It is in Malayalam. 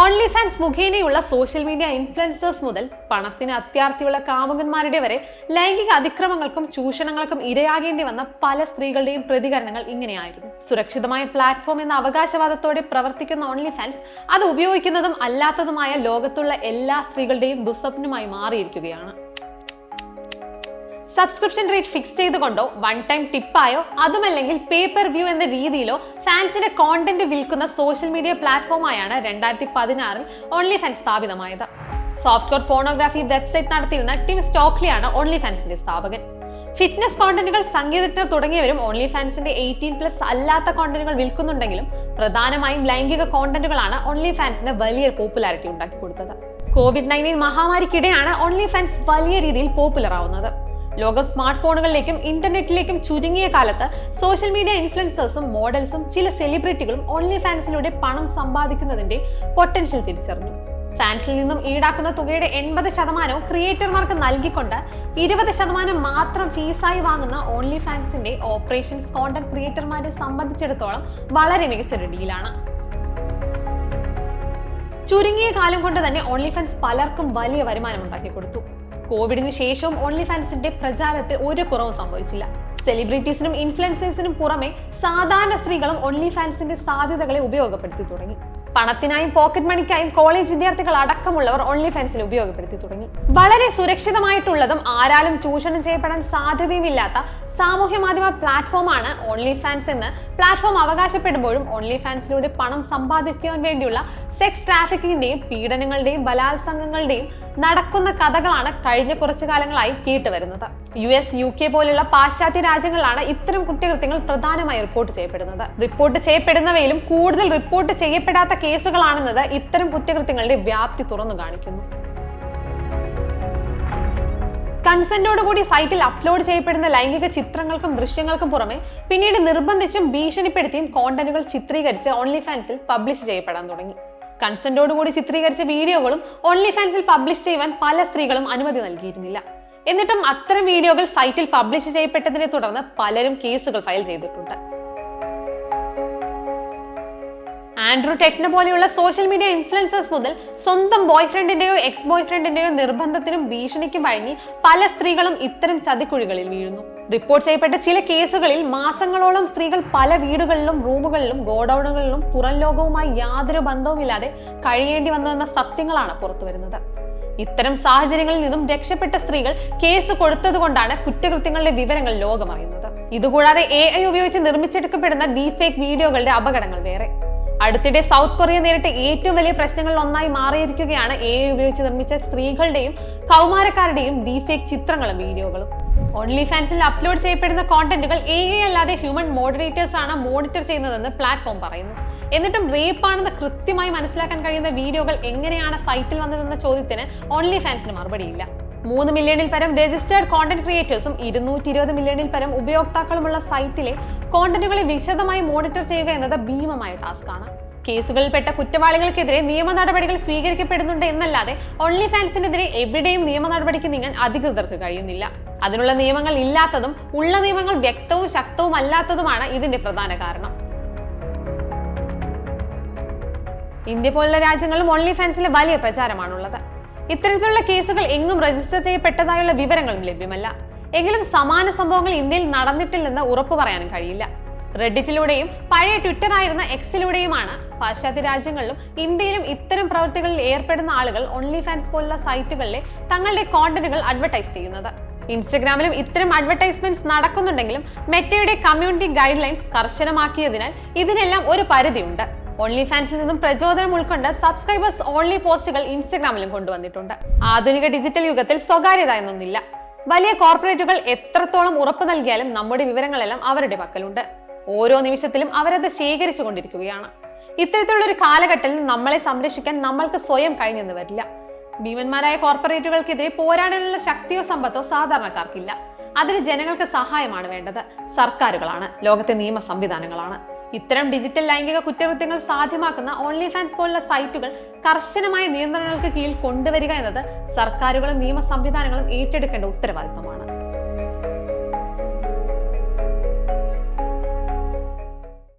ഓൺലി ഫാൻസ് മുഖേനയുള്ള സോഷ്യൽ മീഡിയ ഇൻഫ്ലുവൻസേഴ്സ് മുതൽ പണത്തിന് അത്യാർത്ഥിയുള്ള കാമുകന്മാരുടെ വരെ ലൈംഗിക അതിക്രമങ്ങൾക്കും ചൂഷണങ്ങൾക്കും ഇരയാകേണ്ടി വന്ന പല സ്ത്രീകളുടെയും പ്രതികരണങ്ങൾ ഇങ്ങനെയായിരുന്നു. സുരക്ഷിതമായ പ്ലാറ്റ്ഫോം എന്ന അവകാശവാദത്തോടെ പ്രവർത്തിക്കുന്ന ഓൺലി ഫാൻസ് അത് ഉപയോഗിക്കുന്നതും അല്ലാത്തതുമായ ലോകത്തുള്ള എല്ലാ സ്ത്രീകളുടെയും ദുസ്വപ്നമായി മാറിയിരിക്കുകയാണ്. സബ്സ്ക്രിപ്ഷൻ റേറ്റ് ഫിക്സ് ചെയ്തുകൊണ്ടോ വൺ ടൈം ടിപ്പായോ അതുമല്ലെങ്കിൽ പേപ്പർ വ്യൂ എന്ന രീതിയിലോ ഫാൻസിന്റെ കോണ്ടന്റ് വിൽക്കുന്ന സോഷ്യൽ മീഡിയ പ്ലാറ്റ്ഫോമായാണ് രണ്ടായിരത്തി പതിനാറിൽ ഓൺലി ഫാൻസ് സ്ഥാപിതമായത്. സോഫ്റ്റ്വെയർ ഫോണോഗ്രാഫി വെബ്സൈറ്റ് നടത്തിയിരുന്ന ടിം സ്റ്റോക്ലിയാണ് ഓൺലി ഫാൻസിന്റെ സ്ഥാപകൻ. ഫിറ്റ്നസ് കോണ്ടന്റുകൾ സംഗീതജ്ഞർ തുടങ്ങിയവരും ഓൺലി ഫാൻസിന്റെ എയ്റ്റീൻ പ്ലസ് അല്ലാത്ത കോണ്ടന്റുകൾ വിൽക്കുന്നുണ്ടെങ്കിലും പ്രധാനമായും ലൈംഗിക കോണ്ടന്റുകളാണ് ഓൺലി ഫാൻസിന് വലിയ പോപ്പുലാരിറ്റി ഉണ്ടാക്കി കൊടുത്തത്. കോവിഡ് നയന്റീൻ മഹാമാരിക്കിടെയാണ് ഓൺലി ഫാൻസ് വലിയ രീതിയിൽ പോപ്പുലർ ആവുന്നത്. ലോകം സ്മാർട്ട് ഫോണുകളിലേക്കും ഇന്റർനെറ്റിലേക്കും ചുരുങ്ങിയ കാലത്ത് സോഷ്യൽ മീഡിയ ഇൻഫ്ലുവൻസേഴ്സും മോഡൽസും ചില സെലിബ്രിറ്റികളും ഓൺലി ഫാൻസിലൂടെ പണം സമ്പാദിക്കുന്നതിന്റെ പൊട്ടൻഷ്യൽ തിരിച്ചറിഞ്ഞു. ഫാൻസിൽ നിന്നും ഈടാക്കുന്ന തുകയുടെ എൺപത് ശതമാനവും ക്രിയേറ്റർമാർക്ക് നൽകിക്കൊണ്ട് ഇരുപത് ശതമാനം മാത്രം ഫീസായി വാങ്ങുന്ന ഓൺലി ഫാൻസിന്റെ ഓപ്പറേഷൻസ് കോണ്ടന്റ് ക്രിയേറ്റർമാരെ സംബന്ധിച്ചിടത്തോളം വളരെ മികച്ചൊരു ഡീലാണ് ചുരുങ്ങിയ കാലം കൊണ്ട് തന്നെ ഓൺലി ഫാൻസ് പലർക്കും വലിയ വരുമാനം ഉണ്ടാക്കി കൊടുത്തു കോവിഡിന് ശേഷവും ഓൺലി ഫാൻസിന്റെ പ്രചാരത്തിൽ ഒരു കുറവും സംഭവിച്ചില്ല. സെലിബ്രിറ്റീസിനും ഇൻഫ്ലുവൻസേഴ്സിനും പുറമെ സാധാരണ സ്ത്രീകളും ഓൺലി ഫാൻസിന്റെ സാധ്യതകളെ ഉപയോഗപ്പെടുത്തി തുടങ്ങി. പണത്തിനായും പോക്കറ്റ് മണിക്കായും കോളേജ് വിദ്യാർത്ഥികൾ അടക്കമുള്ളവർ ഓൺലി ഫാൻസിനെ ഉപയോഗപ്പെടുത്തി തുടങ്ങി. വളരെ സുരക്ഷിതമായിട്ടുള്ളതും ആരാലും ചൂഷണം ചെയ്യപ്പെടാൻ സാധ്യതയുമില്ലാത്ത സാമൂഹ്യ മാധ്യമ പ്ലാറ്റ്ഫോമാണ് ഓൺലി ഫാൻസ് എന്ന്. പ്ലാറ്റ്ഫോം അവകാശപ്പെടുമ്പോഴും ഓൺലി ഫാൻസിലൂടെ പണം സമ്പാദിക്കാൻ വേണ്ടിയുള്ള സെക്സ് ട്രാഫിക്കിന്റെയും പീഡനങ്ങളുടെയും ബലാത്സംഗങ്ങളുടെയും നടക്കുന്ന കഥകളാണ് കഴിഞ്ഞ കുറച്ചു കാലങ്ങളായി കേട്ടുവരുന്നത്. യു എസ് യു കെ പോലുള്ള പാശ്ചാത്യ രാജ്യങ്ങളിലാണ് ഇത്തരം കുറ്റകൃത്യങ്ങൾ പ്രധാനമായി റിപ്പോർട്ട് ചെയ്യപ്പെടുന്നത്. റിപ്പോർട്ട് ചെയ്യപ്പെടുന്നവയിലും കൂടുതൽ റിപ്പോർട്ട് ചെയ്യപ്പെടാത്ത കേസുകളാണെന്നത് ഇത്തരം കുറ്റകൃത്യങ്ങളുടെ വ്യാപ്തി തുറന്നു കാണിക്കുന്നു. കൺസെന്റോടുകൂടി സൈറ്റിൽ അപ്ലോഡ് ചെയ്യപ്പെടുന്ന ലൈംഗിക ചിത്രങ്ങൾക്കും ദൃശ്യങ്ങൾക്കും പുറമെ പിന്നീട് നിർബന്ധിച്ചും ഭീഷണിപ്പെടുത്തിയും കോണ്ടന്റുകൾ ചിത്രീകരിച്ച് ഓൺലി ഫാൻസിൽ പബ്ലിഷ് ചെയ്യപ്പെടാൻ തുടങ്ങി. കൺസെന്റോടുകൂടി ചിത്രീകരിച്ച വീഡിയോകളും ഓൺലി ഫാൻസിൽ പബ്ലിഷ് ചെയ്യുവാൻ പല സ്ത്രീകളും അനുമതി നൽകിയിരുന്നില്ല. എന്നിട്ടും അത്തരം വീഡിയോകൾ സൈറ്റിൽ പബ്ലിഷ് ചെയ്യപ്പെട്ടതിനെ തുടർന്ന് പലരും കേസുകൾ ഫയൽ ചെയ്തിട്ടുണ്ട്. ആൻഡ്രൂ ടെക്ന പോലെയുള്ള സോഷ്യൽ മീഡിയ ഇൻഫ്ലുവൻസേഴ്സ് മുതൽ സ്വന്തം ബോയ് ഫ്രണ്ടിന്റെയോ എക്സ് ബോയ് ഫ്രണ്ടിന്റെയോ നിർബന്ധത്തിനും ഭീഷണിക്കും വഴങ്ങി പല സ്ത്രീകളും ഇത്തരം ചതിക്കുഴികളിൽ വീഴുന്നു. റിപ്പോർട്ട് ചെയ്യപ്പെട്ട ചില കേസുകളിൽ മാസങ്ങളോളം സ്ത്രീകൾ പല വീടുകളിലും റൂമുകളിലും ഗോഡൌണുകളിലും പുറം ലോകവുമായി യാതൊരു ബന്ധവുമില്ലാതെ കഴിയേണ്ടി വന്നുവെന്ന സത്യങ്ങളാണ് പുറത്തു വരുന്നത് ഇത്തരം സാഹചര്യങ്ങളിൽ നിന്നും രക്ഷപ്പെട്ട സ്ത്രീകൾ കേസ് കൊടുത്തതുകൊണ്ടാണ് കുറ്റകൃത്യങ്ങളുടെ വിവരങ്ങൾ ലോകമറിയുന്നത്. ഇതുകൂടാതെ എ ഐ ഉപയോഗിച്ച് നിർമ്മിച്ചെടുക്കപ്പെടുന്ന ഡീഫേക്ക് വീഡിയോകളുടെ അപകടങ്ങൾ വേറെ. അടുത്തിടെ സൗത്ത് കൊറിയ നേരിട്ട ഏറ്റവും വലിയ പ്രശ്നങ്ങളിൽ ഒന്നായി മാറിയിരിക്കുകയാണ് എ ഉപയോഗിച്ച് നിർമ്മിച്ച സ്ത്രീകളുടെയും കൗമാരക്കാരുടെയും ഡീഫേക്ക് ചിത്രങ്ങളും വീഡിയോകളും. ഓൺലി ഫാൻസിൽ അപ്ലോഡ് ചെയ്യപ്പെടുന്ന കോണ്ടന്റുകൾ എ അല്ലാതെ ഹ്യൂമൻ മോഡറേറ്റേഴ്സ് ആണ് മോണിറ്റർ ചെയ്യുന്നതെന്ന് പ്ലാറ്റ്ഫോം പറയുന്നു. എന്നിട്ടും റേപ്പ് ആണെന്ന് കൃത്യമായി മനസ്സിലാക്കാൻ കഴിയുന്ന വീഡിയോകൾ എങ്ങനെയാണ് സൈറ്റിൽ വന്നതെന്ന ചോദ്യത്തിന് ഓൺലി ഫാൻസിന് മറുപടിയില്ല. മൂന്ന് മില്യണിൽ പരം രജിസ്റ്റേർഡ് കോണ്ടന്റ് ക്രിയേറ്റേഴ്സും ഇരുന്നൂറ്റി ഇരുപത് മില്യണിൽ പരം ഉപയോക്താക്കളുമുള്ള സൈറ്റിലെ കോണ്ടന്റുകളെ വിശദമായി മോണിറ്റർ ചെയ്യുക എന്നത് ഭീമമായ ടാസ്ക്കാണ് കേസുകളിൽപ്പെട്ട കുറ്റവാളികൾക്കെതിരെ നിയമ നടപടികൾ സ്വീകരിക്കപ്പെടുന്നുണ്ട് എന്നല്ലാതെ ഓൺലി ഫാൻസിനെതിരെ എവിടെയും നിയമ നടപടിക്ക് നീങ്ങാൻ അധികൃതർക്ക് കഴിയുന്നില്ല. അതിനുള്ള നിയമങ്ങൾ ഇല്ലാത്തതും ഉള്ള നിയമങ്ങൾ വ്യക്തവും ശക്തവും അല്ലാത്തതുമാണ് ഇതിന്റെ പ്രധാന കാരണം. ഇന്ത്യ പോലുള്ള രാജ്യങ്ങളും ഓൺലി ഫാൻസിലെ വലിയ പ്രചാരമാണുള്ളത്. ഇത്തരത്തിലുള്ള കേസുകൾ എങ്ങും രജിസ്റ്റർ ചെയ്യപ്പെട്ടതായുള്ള വിവരങ്ങളും ലഭ്യമല്ല. എങ്കിലും സമാന സംഭവങ്ങൾ ഇന്ത്യയിൽ നടന്നിട്ടില്ലെന്ന് ഉറപ്പു പറയാനും കഴിയില്ല. റെഡിറ്റിലൂടെയും പഴയ ട്വിറ്റർ ആയിരുന്ന എക്സിലൂടെയുമാണ് പാശ്ചാത്യ രാജ്യങ്ങളിലും ഇന്ത്യയിലും ഇത്തരം പ്രവൃത്തികളിൽ ഏർപ്പെടുന്ന ആളുകൾ ഓൺലി ഫാൻസ് പോലുള്ള സൈറ്റുകളിലെ തങ്ങളുടെ കോണ്ടന്റുകൾ അഡ്വർടൈസ് ചെയ്യുന്നത്. ഇൻസ്റ്റഗ്രാമിലും ഇത്തരം അഡ്വർടൈസ്മെന്റ്സ് നടക്കുന്നുണ്ടെങ്കിലും മെറ്റയുടെ കമ്മ്യൂണിറ്റി ഗൈഡ് ലൈൻസ് കർശനമാക്കിയതിനാൽ ഇതിനെല്ലാം ഒരു പരിധിയുണ്ട്. ഓൺലി ഫാൻസിൽ നിന്നും പ്രചോദനം ഉൾക്കൊണ്ട് സബ്സ്ക്രൈബേഴ്സ് ഓൺലി പോസ്റ്റുകൾ ഇൻസ്റ്റഗ്രാമിലും കൊണ്ടുവന്നിട്ടുണ്ട്. ആധുനിക ഡിജിറ്റൽ യുഗത്തിൽ സ്വകാര്യത എന്നൊന്നില്ല. വലിയ കോർപ്പറേറ്റുകൾ എത്രത്തോളം ഉറപ്പ് നൽകിയാലും നമ്മുടെ വിവരങ്ങളെല്ലാം അവരുടെ പക്കലുണ്ട്. ഓരോ നിമിഷത്തിലും അവരത് ശേഖരിച്ചു കൊണ്ടിരിക്കുകയാണ്. ഇത്തരത്തിലുള്ള ഒരു കാലഘട്ടത്തിൽ നമ്മളെ സംരക്ഷിക്കാൻ നമ്മൾക്ക് സ്വയം കഴിഞ്ഞെന്ന് വരില്ല. ഭീമന്മാരായ കോർപ്പറേറ്റുകൾക്കെതിരെ പോരാടാനുള്ള ശക്തിയോ സമ്പത്തോ സാധാരണക്കാർക്കില്ല. അതിന് ജനങ്ങൾക്ക് സഹായമാണ് വേണ്ടത്. സർക്കാരുകളാണ്. ലോകത്തെ നിയമ സംവിധാനങ്ങളാണ് ഇത്തരം ഡിജിറ്റൽ ലൈംഗിക കുറ്റകൃത്യങ്ങൾ സാധ്യമാക്കുന്ന ഓൺലി ഫാൻസ് പോലുള്ള സൈറ്റുകൾ കർശനമായ നിയന്ത്രണങ്ങൾക്ക് കീഴിൽ കൊണ്ടുവരിക എന്നത് സർക്കാരുകളും നിയമ സംവിധാനങ്ങളും ഏറ്റെടുക്കേണ്ട ഉത്തരവാദിത്തമാണ്.